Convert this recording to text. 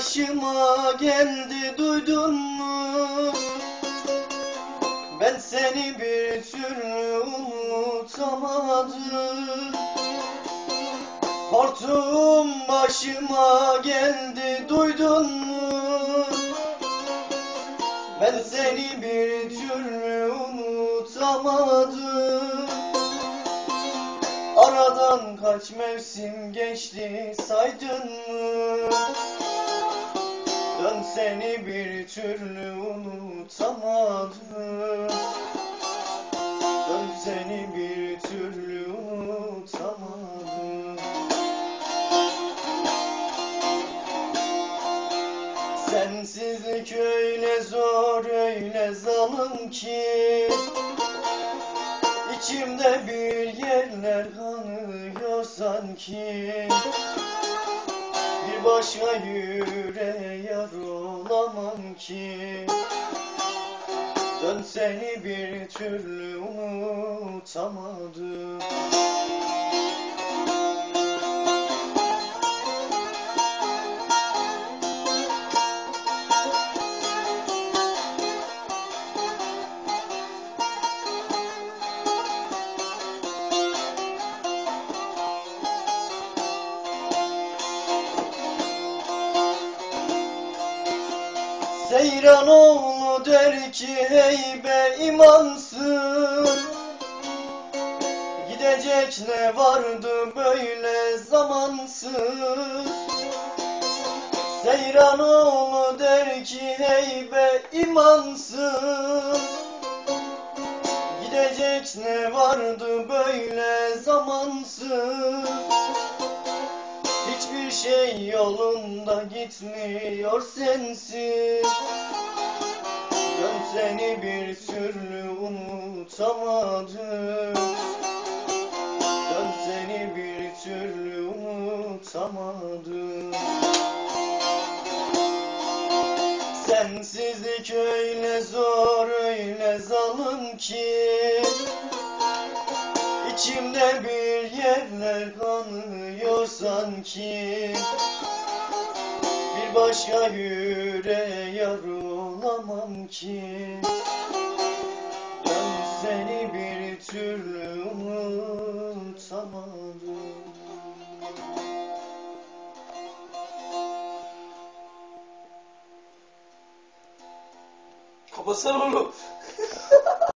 başıma geldi duydun mu? Ben seni bir türlü unutamadım Hortum başıma geldi duydun mu? Ben seni bir türlü unutamadım Aradan kaç mevsim geçti saydın mı? Dön seni bir türlü unutamadım. Dön seni bir türlü unutamadım. Sensizlik öyle zor öyle zalim ki İçimde bir yerler kanıyor sanki. Bir başka yüreğe yar olamam ki. Dön seni bir türlü unutamadım Seyranoğlu der ki hey be imansız Gidecek ne vardı böyle zamansız. Seyranoğlu der ki hey be imansız Gidecek ne vardı böyle zamansız Hiçbir şey yolunda gitmiyor sensiz. Ben seni bir türlü unutamadım. Ben seni bir türlü unutamadım. Sensizlik öyle zor öyle zalim ki İçimde bir yerler kanıyor sanki. Bir başka yüreğe yar olamam ki. Ben seni bir türlü unutamadım. Kapatsana oğlum.